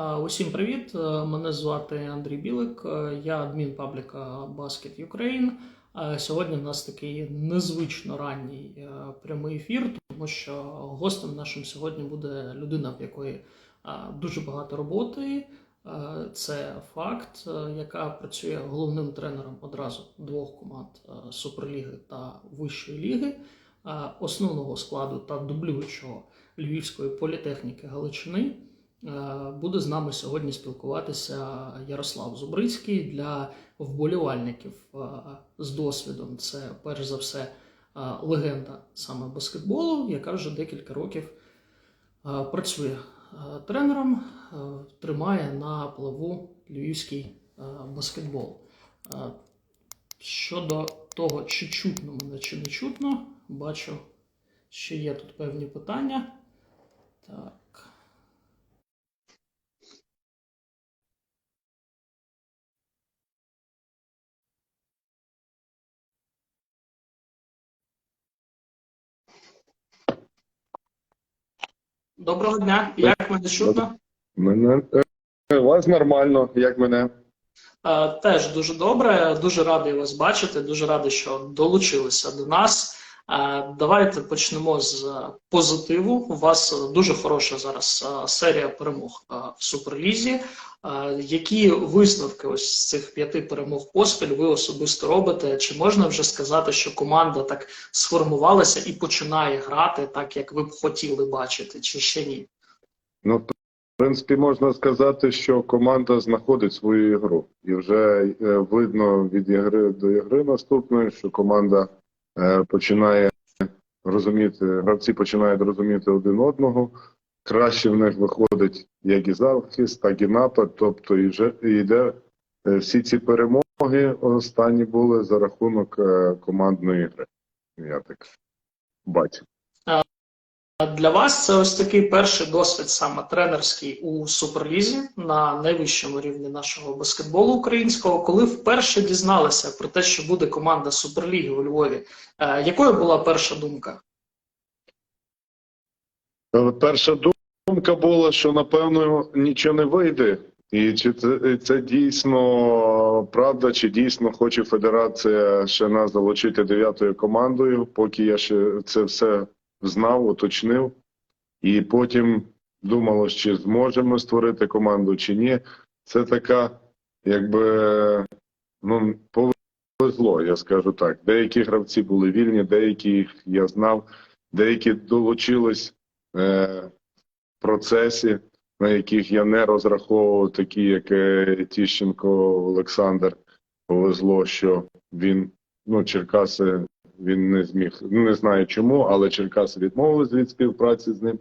А, Усім привіт! Е, Мене звати Андрій Білик, е, я адмін пабліка Basket Ukraine. Сьогодні в нас такий незвично ранній е, прямий ефір, тому що гостем нашим сьогодні буде людина, в якої дуже багато роботи. Е, Це факт, е, яка працює головним тренером одразу двох команд е, Суперліги та Вищої ліги, е, основного складу та дублюючого Львівської політехніки Галичини. Е, Буде з нами сьогодні спілкуватися Ярослав Зубрицький для вболівальників е, з досвідом. Це перш за все е, легенда саме баскетболу, яка вже декілька років працює тренером, тримає на плаву львівський баскетбол. Щодо того, чи чутно мене, чи не чутно, бачу, що є тут певні питання. Так. Доброго дня. Як мене чутно? Мене е, вас нормально, як мене. Е, Теж дуже добре. Дуже радий вас бачити. Дуже радий, що долучилися до нас. Давайте почнемо з е, позитиву. У вас е, дуже хороша зараз е, серія перемог в Суперлізі. Які висновки ось з цих п'яти перемог поспіль ви особисто робите? Чи можна вже сказати, що команда так сформувалася і починає грати так, як ви б хотіли бачити, чи ще ні? Ну, в принципі, можна сказати, що команда знаходить свою ігру. І вже видно від ігри до ігри наступної, що команда починає розуміти, гравці починають розуміти один одного. Краще в них виходить як і захист, так і напад. Тобто і вже йде е, всі ці перемоги останні були за рахунок е, командної гри. Я так бачу. Для вас це ось такий перший досвід саме тренерський у суперлізі на найвищому рівні нашого баскетболу українського. Коли вперше дізналися про те, що буде команда Суперліги у Львові, е, якою була перша думка? Е, Перша думка була, що напевно нічого не вийде. І чи це, це дійсно правда, чи дійсно хоче федерація ще нас залучити дев'ятою командою, поки я ще це все знав, уточнив. І потім думало, чи зможемо створити команду, чи ні. Це така, якби ну, повезло, я скажу так. Деякі гравці були вільні, деякі я знав, деякі долучились е, в процесі, на яких я не розраховував, такі як е, Тіщенко Олександр. Повезло, що він, ну, Черкаси, він не зміг, не знаю чому, але Черкаси відмовились від співпраці з ним,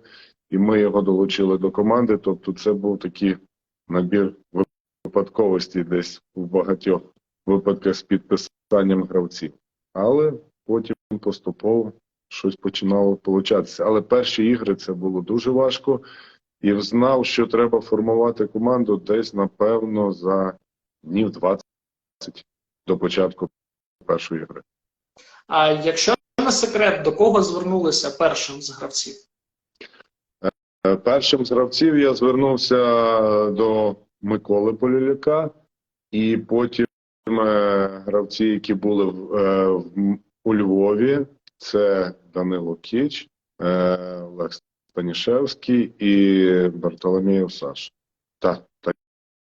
і ми його долучили до команди. Тобто, це був такий набір випадковостей десь в багатьох випадках з підписанням гравців. Але потім поступово щось починало получатися. Але перші ігри це було дуже важко. І знав, що треба формувати команду десь, напевно, за днів 20 до початку першої гри. А якщо не секрет, до кого звернулися першим з гравців? Е, Першим з гравців я звернувся до Миколи Поліляка, і потім е, гравці, які були в, е, в- у Львові, це Данило Кіч, Олег Станішевський і Бартоломєєв Саш. Так, так,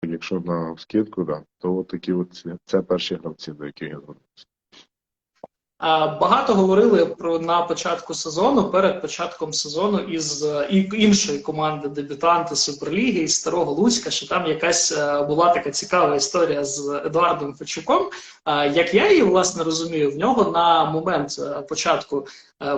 якщо на скидку, да, то такі от це перші гравці, до яких я звернувся. Багато говорили про на початку сезону, перед початком сезону із е, іншої команди дебютанти Суперліги із Старого Луцька, що там якась е, була така цікава історія з Едуардом Фечуком. Як я її власне розумію, в нього на момент е, початку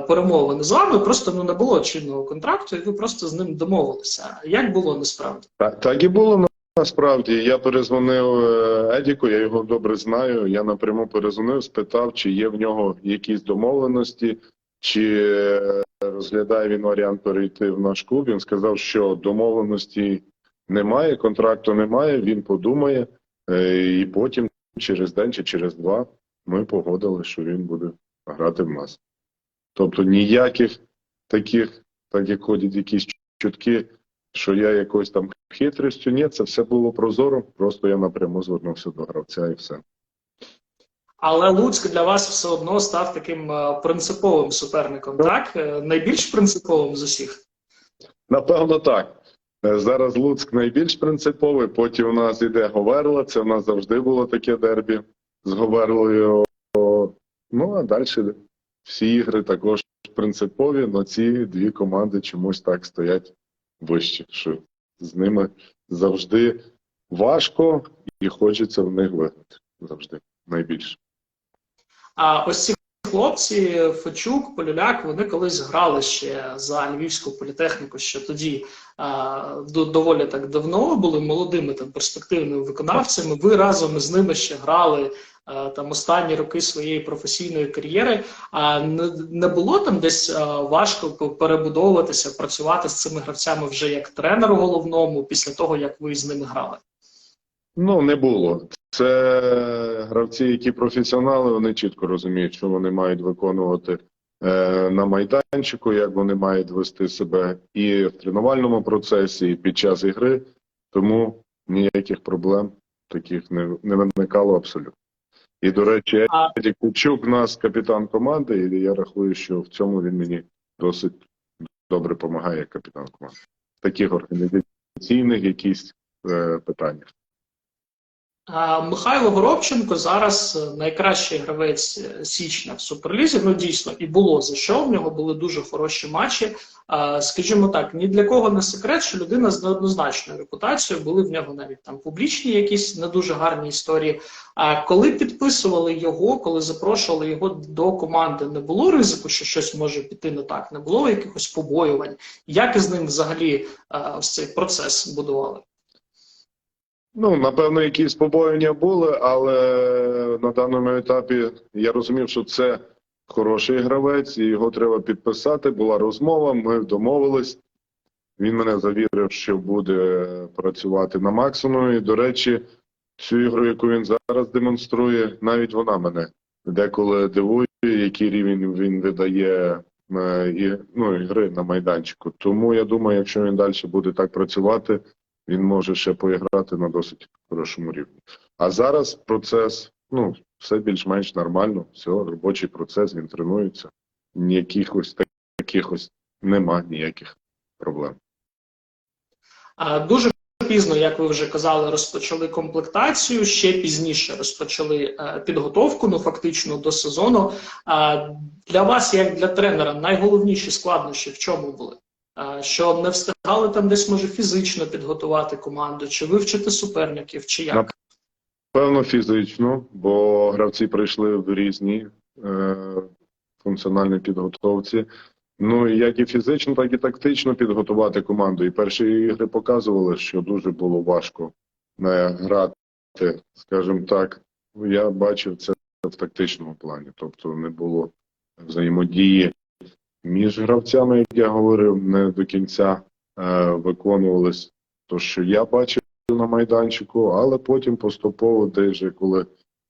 перемовини з вами просто ну не було чинного контракту, і ви просто з ним домовилися. Як було насправді? Так, так і було насправді. Я перезвонив е, Едіку, я його добре знаю. Я напряму перезвонив, спитав, чи є в нього якісь домовленості, чи е, розглядає він варіант перейти в наш клуб. Він сказав, що домовленості немає, контракту немає. Він подумає, е, і потім, через день чи через два, ми погодили, що він буде грати в нас. Тобто ніяких таких, так як ходять якісь чутки, що я якось там хитрістю. Ні, це все було прозоро. Просто я напряму звернувся до гравця і все. Але Луцьк для вас все одно став таким е, принциповим суперником, так? Е, Найбільш принциповим з усіх. Напевно, так. Е, Зараз Луцьк найбільш принциповий. Потім у нас іде Говерла. Це в нас завжди було таке дербі з Говерлою. Ну а далі всі ігри також принципові, але ці дві команди чомусь так стоять вище. З ними завжди важко і хочеться в них виграти. Завжди найбільше. А ось ці хлопці, Фечук, Полюляк, вони колись грали ще за Львівську політехніку, що тоді доволі так давно були молодими там перспективними виконавцями. Ви разом з ними ще грали там останні роки своєї професійної кар'єри. А не, було там десь важко перебудовуватися, працювати з цими гравцями вже як тренеру головному після того, як ви з ними грали? Ну, не було. Це гравці, які професіонали, вони чітко розуміють, що вони мають виконувати е, на майданчику, як вони мають вести себе і в тренувальному процесі, і під час ігри. Тому ніяких проблем таких не, не виникало абсолютно. І, до речі, Едік Кучук нас капітан команди, і я рахую, що в цьому він мені досить добре допомагає як капітан команди. Таких організаційних якісь е, питаннях. Михайло Горобченко зараз е, найкращий гравець е, січня в Суперлізі. Ну дійсно і було за що. В нього були дуже хороші матчі. Скажімо так, ні для кого не секрет, що людина з неоднозначною репутацією були в нього навіть там публічні якісь не дуже гарні історії. А коли підписували його, коли запрошували його до команди, не було ризику, що щось може піти не так, не було якихось побоювань. Як із ним взагалі а, ось цей процес будували? Ну, напевно, якісь побоювання були, але на даному етапі я розумів, що це хороший гравець, і його треба підписати. Була розмова, ми домовились. Він мене завірив, що буде працювати на максимумі. До речі, цю ігру, яку він зараз демонструє, навіть вона мене деколи дивує, який рівень він видає е, ну, ігри на майданчику. Тому я думаю, якщо він далі буде так працювати, він може ще поіграти на досить хорошому рівні. А зараз процес, ну, все більш-менш нормально, все, робочий процес, він тренується. Ніяких ось таких ось нема ніяких проблем. А, Дуже пізно, як ви вже казали, розпочали комплектацію. Ще пізніше розпочали е, підготовку, ну фактично до сезону. А для вас, як для тренера, найголовніші складнощі в чому були? Що не встигали там десь може фізично підготувати команду, чи вивчити суперників, чи як? Певно, фізично, бо гравці прийшли в різні е, функціональні підготовці. Ну і як і фізично, так і тактично підготувати команду. І перші ігри показували, що дуже було важко е, грати, скажімо так. Я бачив це в тактичному плані, тобто не було взаємодії між гравцями, як я говорив, не до кінця е, виконувалось то, що я бачив на майданчику, але потім поступово, десь коли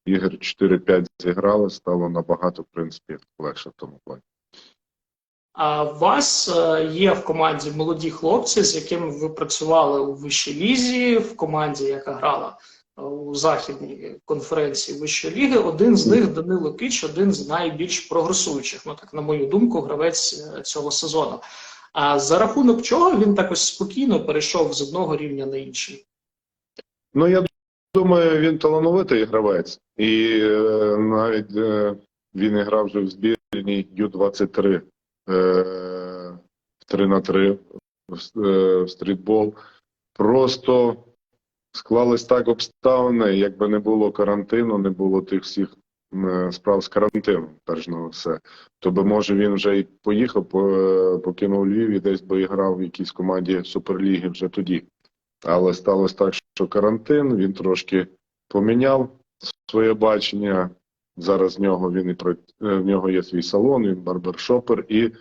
ігор 4-5 зіграли, стало набагато, в принципі, легше в тому плані. А у вас е, є в команді молоді хлопці, з якими ви працювали у вищій лізі, в команді, яка грала у західній конференції Вищої ліги. Один з них Данило Кич, один з найбільш прогресуючих, ну так на мою думку, гравець е, цього сезону. А за рахунок чого він так ось спокійно перейшов з одного рівня на інший? Ну, я думаю, він талановитий гравець. І е, навіть е, він грав вже в збірній Ю-23 е, в 3 на 3 в, е, в стрітбол. Просто склались так обставини, якби не було карантину, не було тих всіх справ з карантином, перш на все. То би, може, він вже і поїхав, покинув Львів і десь би і грав в якійсь команді Суперліги вже тоді. Але сталося так, що карантин, він трошки поміняв своє бачення. Зараз в нього він і е, в нього є свій салон, він барбершопер, і,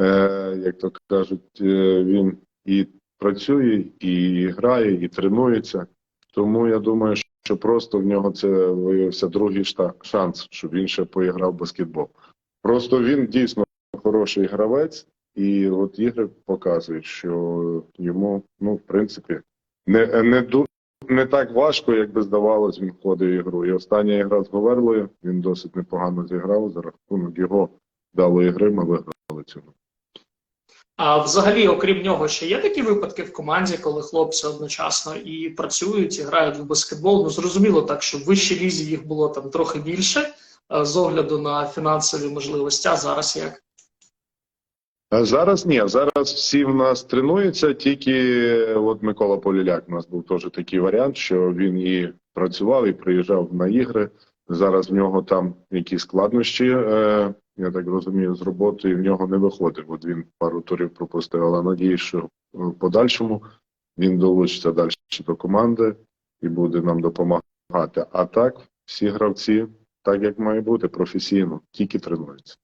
е, як то кажуть, е, він і працює, і грає, і тренується. Тому я думаю, що просто в нього це виявився другий шанс, щоб він ще поіграв баскетбол. Просто він дійсно хороший гравець, і от ігри показують, що йому, ну, в принципі, не, не, не так важко, як би здавалось, він входив в ігру. І остання ігра з Говерлою, він досить непогано зіграв. За рахунок його вдалої гри ми виграли цю. А взагалі, окрім нього, ще є такі випадки в команді, коли хлопці одночасно і працюють, і грають в баскетбол. Ну зрозуміло, так що в вищій лізі їх було там трохи більше е, з огляду на фінансові можливості. А зараз як? Зараз ні, зараз всі в нас тренуються, тільки от Микола Поліляк у нас був теж такий варіант, що він і працював, і приїжджав на ігри. Зараз в нього там якісь складнощі, е, я так розумію, з роботою в нього не виходить. От він пару турів пропустив, але надіюсь, що в подальшому він долучиться далі до команди і буде нам допомагати. А так, всі гравці, так як має бути, професійно, тільки тренуються.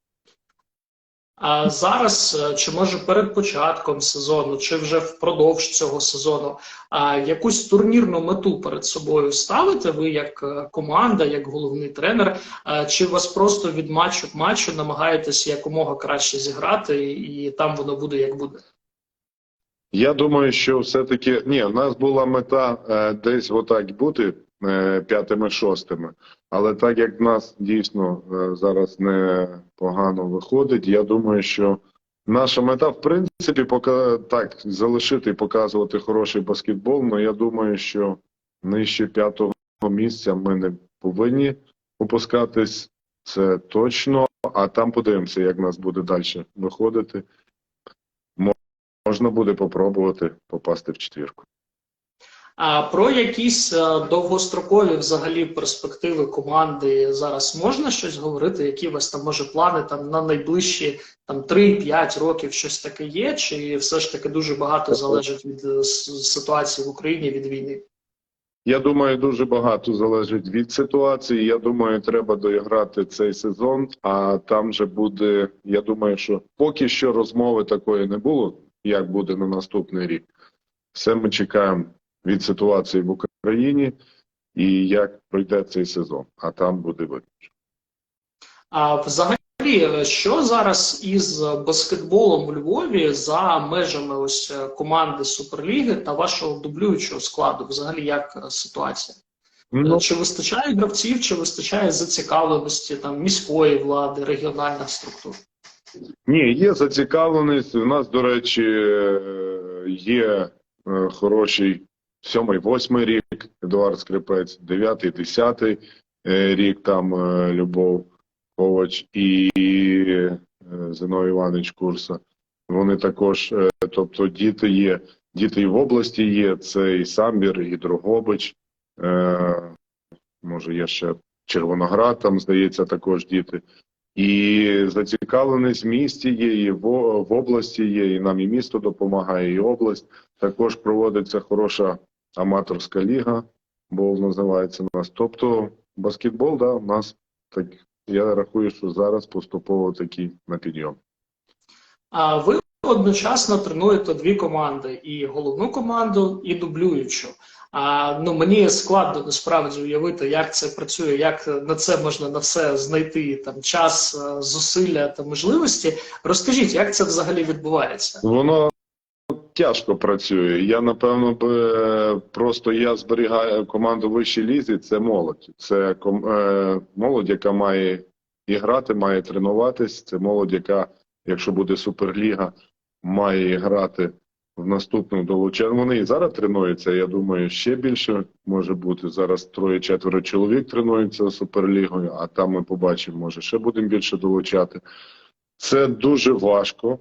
А зараз, е, чи може перед початком сезону, чи вже впродовж цього сезону, а якусь турнірну мету перед собою ставите ви як е, команда, як головний тренер, чи вас просто від матчу к матчу намагаєтесь якомога краще зіграти, і там воно буде як буде? Я думаю, що все-таки ні, в нас була мета е, десь отак бути п'ятими, шостими. Але так як в нас дійсно е, зараз не погано виходить, я думаю, що наша мета, в принципі, пока так залишити і показувати хороший баскетбол. але я думаю, що нижче п'ятого місця ми не повинні опускатись. Це точно. А там подивимося, як нас буде далі виходити можна буде попробувати попасти в четвірку. А про якісь е, довгострокові взагалі перспективи команди зараз можна щось говорити? Які у вас там може плани там на найближчі там 3-5 років щось таке є? Чи все ж таки дуже багато залежить від е, ситуації в Україні від війни? Я думаю, дуже багато залежить від ситуації. Я думаю, треба доіграти цей сезон, а там же буде. Я думаю, що поки що розмови такої не було, як буде на наступний рік. Все ми чекаємо від ситуації в Україні і як пройде цей сезон, а там буде видно. А взагалі, що зараз із баскетболом у Львові за межами ось команди Суперліги та вашого дублюючого складу? Взагалі, як ситуація? Ну, Чи вистачає гравців, чи вистачає зацікавленості там міської влади, регіональних структур? Ні, є зацікавленість. У нас, до речі, е, є е, хороший сьомий, восьмий рік Едуард Скрипець, дев'ятий, десятий е, рік там е, Любов Ковач і е, Зиновій Іванович Курса. Вони також, тобто діти є, діти і в області є, це і Самбір, і Дрогобич, е, може є ще Червоноград, там, здається, також діти. І зацікавленість в місті є, і в області є, і нам і місто допомагає, і область. Також проводиться хороша аматорська ліга, бол називається у нас. Тобто баскетбол, да, у нас так, я рахую, що зараз поступово такий на підйом. А ви одночасно тренуєте дві команди: і головну команду, і дублюючу. А ну мені складно насправді уявити, як це працює, як на це можна на все знайти там час, е, зусилля та можливості. Розкажіть, як це взагалі відбувається? Воно тяжко працює. Я напевно би просто я зберігаю команду вищій лізі. Це молодь. Це е, молодь, яка має і грати, має тренуватись. Це молодь, яка, якщо буде суперліга, має грати в наступну долучення. Вони і зараз тренуються. Я думаю, ще більше може бути. Зараз троє-четверо чоловік тренуються суперлігою, а там ми побачимо, може ще будемо більше долучати. Це дуже важко.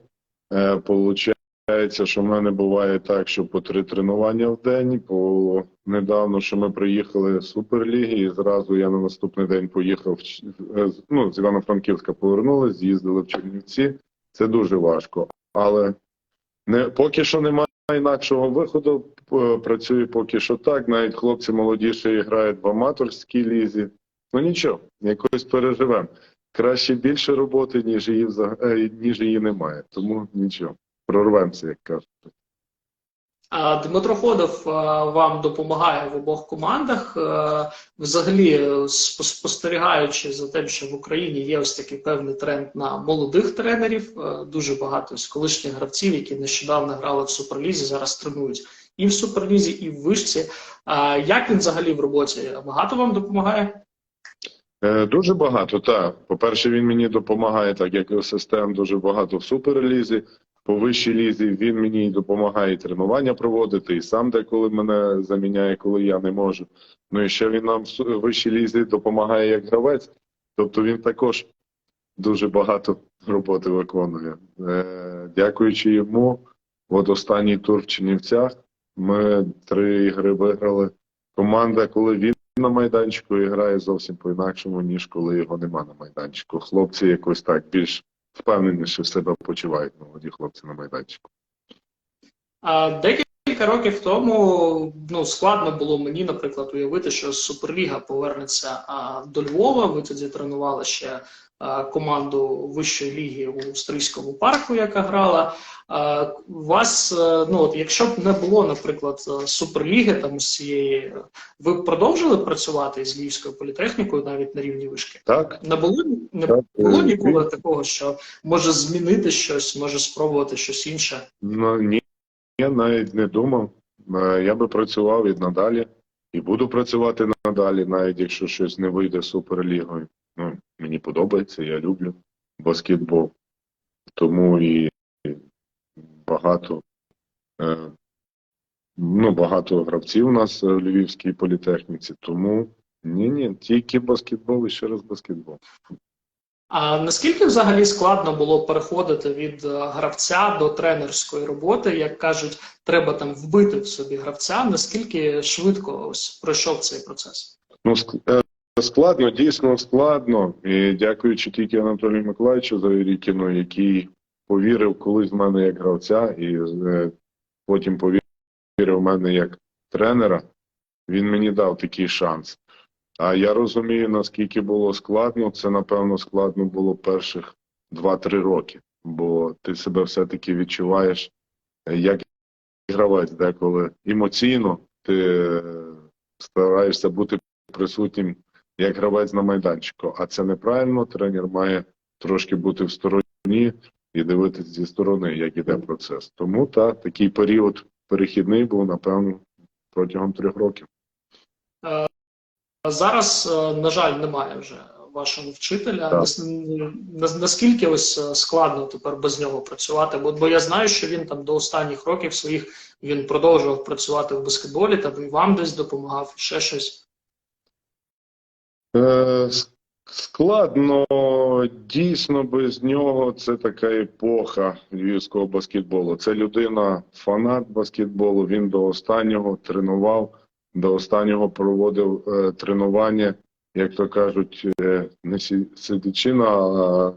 Е, Получається, що в мене буває так, що по три тренування в день. По недавно, що ми приїхали з Суперліги, і зразу я на наступний день поїхав ну, з Івано-Франківська повернулись, з'їздили в Чернівці. Це дуже важко. Але не поки що немає інакшого виходу. П- Працює поки що так. Навіть хлопці молодіші грають в аматорській лізі. Ну нічого, якось переживемо. Краще більше роботи, ніж її е, ніж її немає. Тому нічого. Прорвемося, як кажуть. Дмитро Ходов вам допомагає в обох командах. Взагалі, спостерігаючи за тим, що в Україні є ось такий певний тренд на молодих тренерів. Дуже багато ось колишніх гравців, які нещодавно грали в Суперлізі, зараз тренують і в суперлізі, і в вишці. Як він взагалі в роботі? Багато вам допомагає? Е, Дуже багато, так. По-перше, він мені допомагає, так як і асистент, дуже багато в суперлізі. По вищій лізі він мені допомагає тренування проводити, і сам деколи мене заміняє, коли я не можу. Ну і ще він нам в вищій лізі допомагає як гравець. Тобто він також дуже багато роботи виконує. Е, Дякуючи йому, от останній тур в Чернівцях ми три ігри виграли. Команда, коли він на майданчику і грає зовсім по-інакшому, ніж коли його нема на майданчику. Хлопці якось так більш впевненіше що себе почувають молоді хлопці на майданчику. А декілька років тому ну складно було мені, наприклад, уявити, що Суперліга повернеться до Львова. Ви тоді тренували ще команду вищої ліги у Стрийському парку, яка грала. У вас, е, ну от якщо б не було, наприклад, е, суперліги там з цієї, ви б продовжили працювати з Львівською політехнікою навіть на рівні вишки? Так, Не було не так. було е, ніколи такого, що може змінити щось, може спробувати щось інше. Ну, ні, я навіть не думав. Е, Я би працював і надалі, і буду працювати надалі, навіть якщо щось не вийде суперлігою. Ну, мені подобається, я люблю баскетбол. Тому і багато, е, ну, багато гравців у нас в Львівській політехніці. Тому ні, ні, тільки баскетбол і ще раз баскетбол. А наскільки взагалі складно було переходити від е, гравця до тренерської роботи? Як кажуть, треба там вбити в собі гравця. Наскільки швидко ось пройшов цей процес? Ну, е, складно, дійсно складно. І дякуючи тільки Анатолію Миколаївичу Завірікіну, який повірив колись в мене як гравця, і е, потім повірив в мене як тренера. Він мені дав такий шанс. А я розумію, наскільки було складно. Це, напевно, складно було перших 2-3 роки, бо ти себе все-таки відчуваєш як гравець деколи емоційно. Ти е, стараєшся бути присутнім як гравець на майданчику. А це неправильно. Тренер має трошки бути в стороні і дивитися зі сторони, як іде процес. Тому та такий період перехідний був, напевно, протягом трьох років. Зараз, е, на жаль, немає вже вашого вчителя. Так. Наскільки ось е, складно тепер без нього працювати? Бо, бо я знаю, що він там до останніх років своїх він продовжував працювати в баскетболі, там і вам десь допомагав, ще щось. Е, Складно, дійсно без нього це така епоха львівського баскетболу. Це людина, фанат баскетболу. Він до останнього тренував, до останнього проводив е, тренування, як то кажуть, е, не сидячи на е,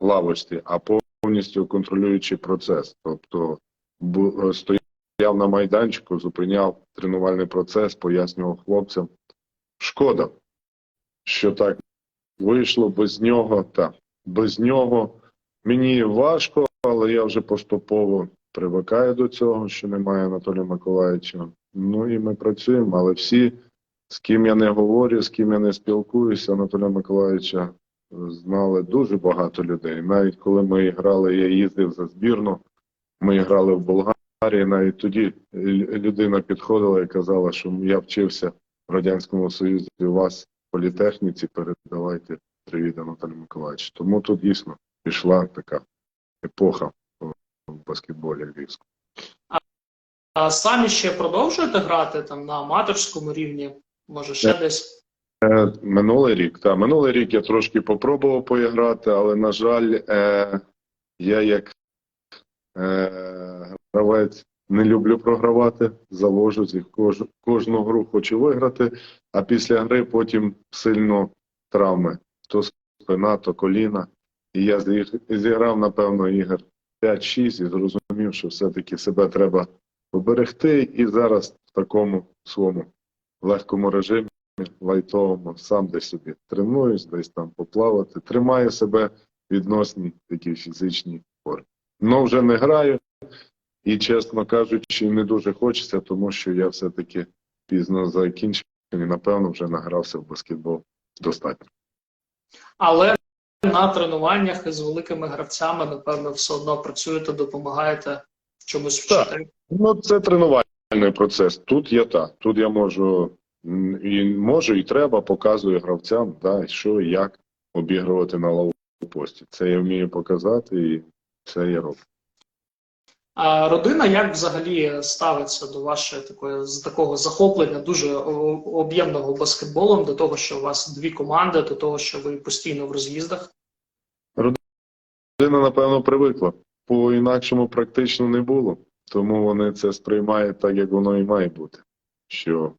лавочці, а повністю контролюючи процес. Тобто бу- е, стояв на майданчику, зупиняв тренувальний процес, пояснював хлопцям. Шкода, що так вийшло без нього. Та без нього мені важко, але я вже поступово привикаю до цього, що немає Анатолія Миколаївича. Ну і ми працюємо, але всі, з ким я не говорю, з ким я не спілкуюся, Анатолія Миколаївича знали дуже багато людей. Навіть коли ми грали, я їздив за збірну, ми грали в Болгарії, навіть тоді людина підходила і казала, що я вчився в Радянському Союзі у вас політехніці, передавайте привіт Анатолію Миколаївичу. Тому тут дійсно пішла така епоха в баскетболі львівському. А самі ще продовжуєте грати там на аматорському рівні? Може, ще десь? Е, Минулий рік, так. Минулий рік я трошки попробував поіграти, але, на жаль, е, я як е, гравець не люблю програвати, завожусь і кож, кожну гру хочу виграти, а після гри потім сильно травми. То спина, то коліна. І я зіграв, напевно, ігор 5-6 і зрозумів, що все-таки себе треба поберегти. І зараз в такому своєму легкому режимі лайтовому, сам десь собі тренуюсь, десь там поплавати, тримаю себе в відносній такій фізичній формі. Ну вже не граю, і, чесно кажучи, не дуже хочеться, тому що я все-таки пізно закінчив і, напевно, вже награвся в баскетбол достатньо. Але на тренуваннях із великими гравцями, напевно, все одно працюєте, допомагаєте в чомусь Так. вчити. Ну, це тренувальний процес. Тут я так, тут я можу і можу, і треба, показую гравцям, да, що і як обігрувати на лову пості. Це я вмію показати і це я роблю. А родина як взагалі ставиться до вашої такої з такого захоплення дуже об'ємного баскетболом, до того, що у вас дві команди, до того, що ви постійно в роз'їздах? Людина, напевно, привикла. По-інакшому практично не було. Тому вони це сприймають так, як воно і має бути. Що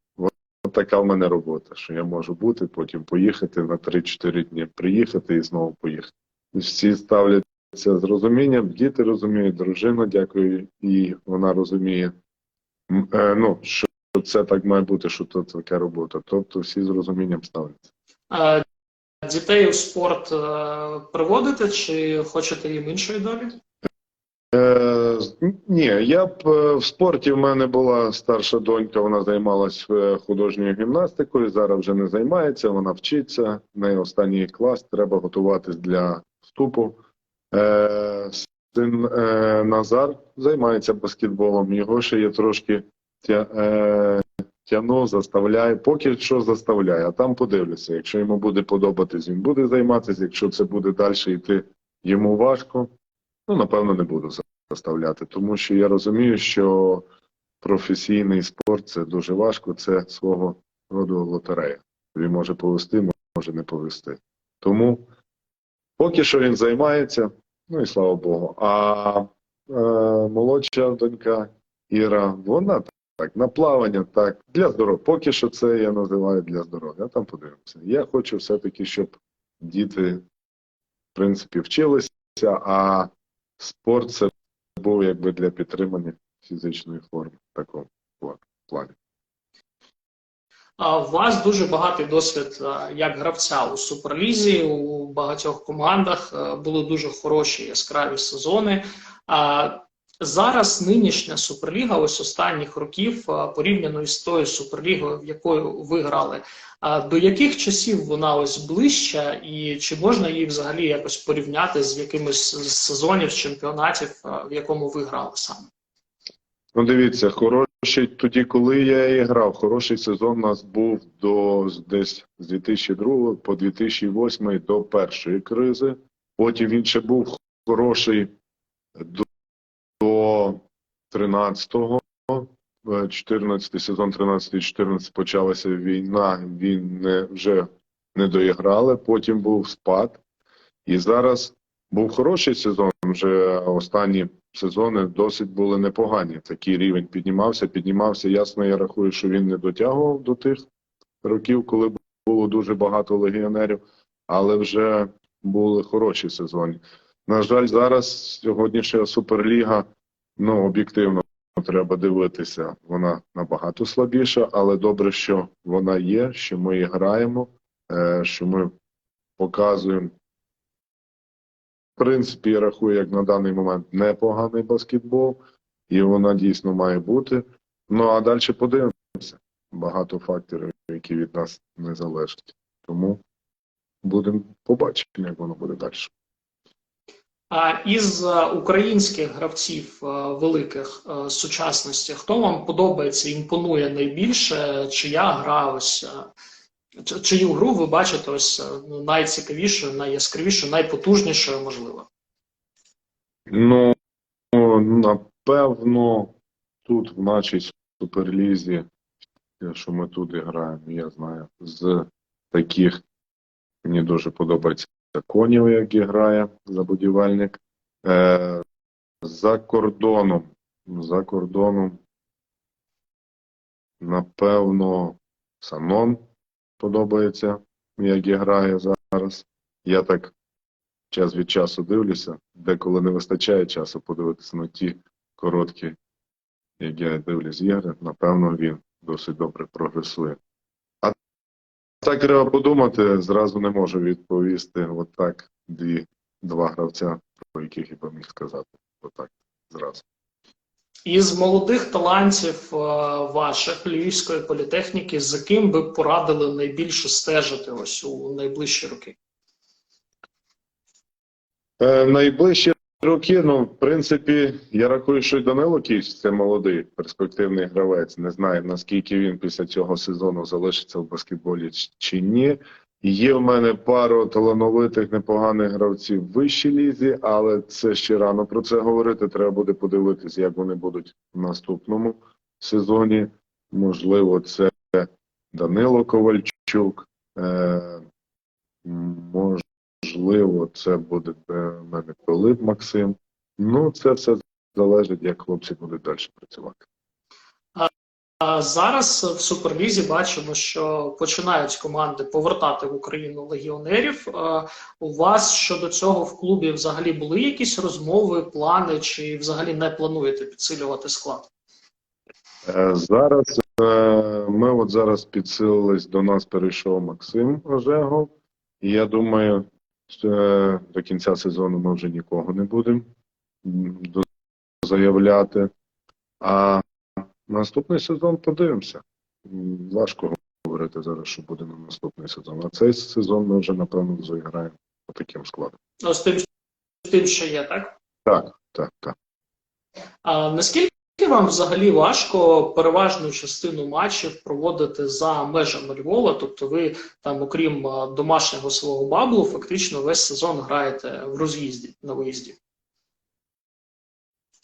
така в мене робота, що я можу бути, потім поїхати на 3-4 дні, приїхати і знову поїхати. І всі ставляться з розумінням, діти розуміють, дружина, дякую, і вона розуміє, е, ну, що це так має бути, що це така робота. Тобто всі з розумінням ставляться. А, Дітей у спорт е, приводите чи хочете їм іншої долі? Е, ні, я б е, в спорті в мене була старша донька, вона займалась художньою гімнастикою, зараз вже не займається, вона вчиться. В неї останній клас, треба готуватись для вступу. Е, син е, Назар займається баскетболом, його ще є трошки е, тяну, заставляє, поки що заставляє, а там подивлюся. Якщо йому буде подобатись, він буде займатися, якщо це буде далі йти йому важко. Ну, напевно, не буду заставляти, тому що я розумію, що професійний спорт це дуже важко, це свого роду лотерея. Він може повести, може не повести. Тому поки що він займається, ну і слава Богу. А е, молодша донька Іра, вона так, на плавання, так, для здоров'я. Поки що це я називаю для здоров'я. Там подивимося. Я хочу все-таки, щоб діти, в принципі, вчилися, а спорт це був якби для підтримання фізичної форми в такому плані. У вас дуже багатий досвід е, як гравця у суперлізі, у багатьох командах е, були дуже хороші яскраві сезони. Зараз нинішня суперліга, ось останніх років, е, порівняно із тою суперлігою, в якою ви грали. До яких часів вона ось ближча, і чи можна її взагалі якось порівняти з якимось з сезонів, чемпіонатів, в якому ви грали саме? Ну, дивіться, хороший тоді, коли я і грав, хороший сезон у нас був до десь з 2002 по 2008 до першої кризи. Потім він ще був хороший до, до 13-го. Е, 14 сезон, 13-14 почалася війна, він не, вже не доіграли, потім був спад. І зараз був хороший сезон, вже останні сезони досить були непогані. Такий рівень піднімався, піднімався. Ясно, я рахую, що він не дотягував до тих років, коли було дуже багато легіонерів, але вже були хороші сезони. На жаль, зараз сьогоднішня суперліга, ну об'єктивно треба дивитися, вона набагато слабіша, але добре, що вона є, що ми граємо, е, що ми показуємо принципі, я рахую, як на даний момент непоганий баскетбол, і вона дійсно має бути. Ну а далі подивимося. Багато факторів, які від нас не залежать. Тому будемо побачимо, як воно буде далі. А із е, українських гравців е, великих е, сучасності, хто вам подобається, імпонує найбільше, чия гра ось чию гру ви бачите ось е, ну, найцікавішою, найяскравішою, найпотужнішою, можливо? Ну, напевно, тут в нашій суперлізі, що ми тут граємо, я знаю, з таких мені дуже подобається конів, як грає забудівельник. Е, за кордоном, за кордоном, напевно, Санон подобається, як грає зараз. Я так час від часу дивлюся, деколи не вистачає часу подивитися на ті короткі, як я дивлюсь ігри, напевно, він досить добре прогресує. А так треба подумати, зразу не можу відповісти отак дві, два гравця, про яких я би міг сказати. Отак, зразу. Із молодих талантів е, ваших львівської політехніки, за ким ви порадили найбільше стежити ось у найближчі роки? Е, найближчі роки, ну, в принципі, я рахую, що Данило Кіч це молодий перспективний гравець. Не знаю, наскільки він після цього сезону залишиться в баскетболі чи ні. Є в мене пару талановитих непоганих гравців в вищій лізі, але це ще рано про це говорити. Треба буде подивитись, як вони будуть в наступному сезоні. Можливо, це Данило Ковальчук. Е, можливо, це буде е, в мене Пилип Максим. Ну, це все залежить, як хлопці будуть далі працювати. Зараз в Суперлізі бачимо, що починають команди повертати в Україну легіонерів. Е, У вас щодо цього в клубі взагалі були якісь розмови, плани, чи взагалі не плануєте підсилювати склад? Е, Зараз е, ми от зараз підсилились, до нас перейшов Максим Ожегов. І я думаю, що, до кінця сезону ми вже нікого не будемо заявляти. А наступний сезон подивимося. Важко говорити зараз, що буде на наступний сезон. А цей сезон ми вже, напевно, заіграємо по таким складом. Ну, з тим, з тим, що є, так? Так, так, так. А наскільки вам взагалі важко переважну частину матчів проводити за межами Львова? Тобто ви там, окрім домашнього свого баблу, фактично весь сезон граєте в роз'їзді на виїзді?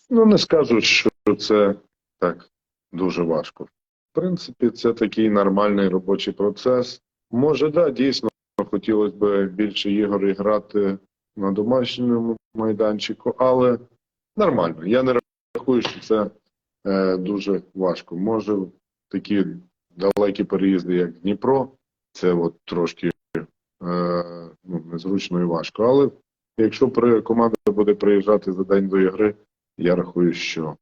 Ну, не скажу, що це так дуже важко. В принципі, це такий нормальний робочий процес. Може, да, дійсно, хотілося б більше ігор і грати на домашньому майданчику, але нормально. Я не рахую, що це е, дуже важко. Може, такі далекі переїзди, як Дніпро, це от трошки е, ну, незручно і важко. Але якщо команда буде приїжджати за день до ігри, я рахую, що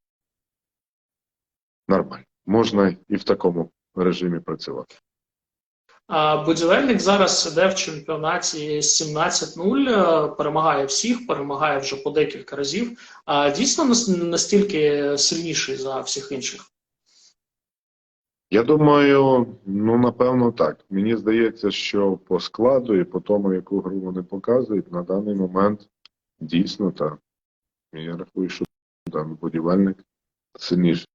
нормально. Можна і в такому режимі працювати. А Будівельник зараз іде в чемпіонаті 17-0, е, перемагає всіх, перемагає вже по декілька разів. А дійсно настільки сильніший за всіх інших. Я думаю, ну напевно так. Мені здається, що по складу і по тому, яку гру вони показують, на даний момент дійсно так. Я рахую, що там будівельник сильніший.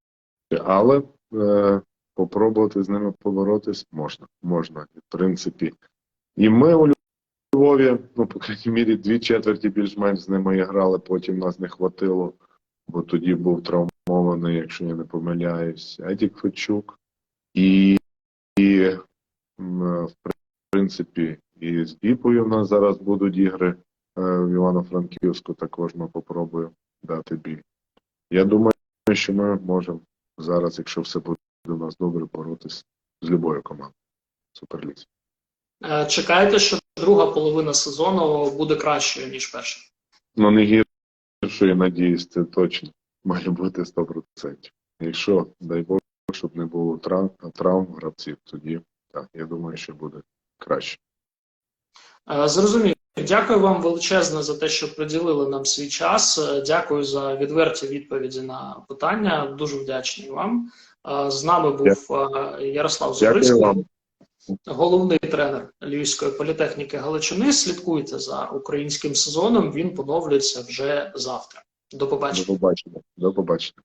Але е, попробувати з ними поборотись можна. Можна. В принципі, і ми у Львові, ну, по крайній мірі, дві четверті більш-менш з ними грали, потім нас не хватило, бо тоді був травмований, якщо я не помиляюсь, Едік Фечук. І, і в принципі, і з Біпою в нас зараз будуть ігри е, в Івано-Франківську, також ми попробуємо дати бій. Я думаю, що ми можемо зараз, якщо все буде у нас добре, боротися з любою командою Суперлізі. Е, Чекаєте, що друга половина сезону буде кращою, ніж перша? Ну, не гіршої, надіюсь, це точно має бути 100%. Якщо, дай Бог, щоб не було травм, травм гравців, тоді так, я думаю, що буде краще. Е, Зрозуміло. Дякую вам величезне за те, що приділили нам свій час. Е, Дякую за відверті відповіді на питання. Дуже вдячний вам. Е, З нами був е, Ярослав Зубрицький, головний тренер Львівської політехніки Галичини. Слідкуйте за українським сезоном. Він поновлюється вже завтра. До До побачення. побачення. До побачення.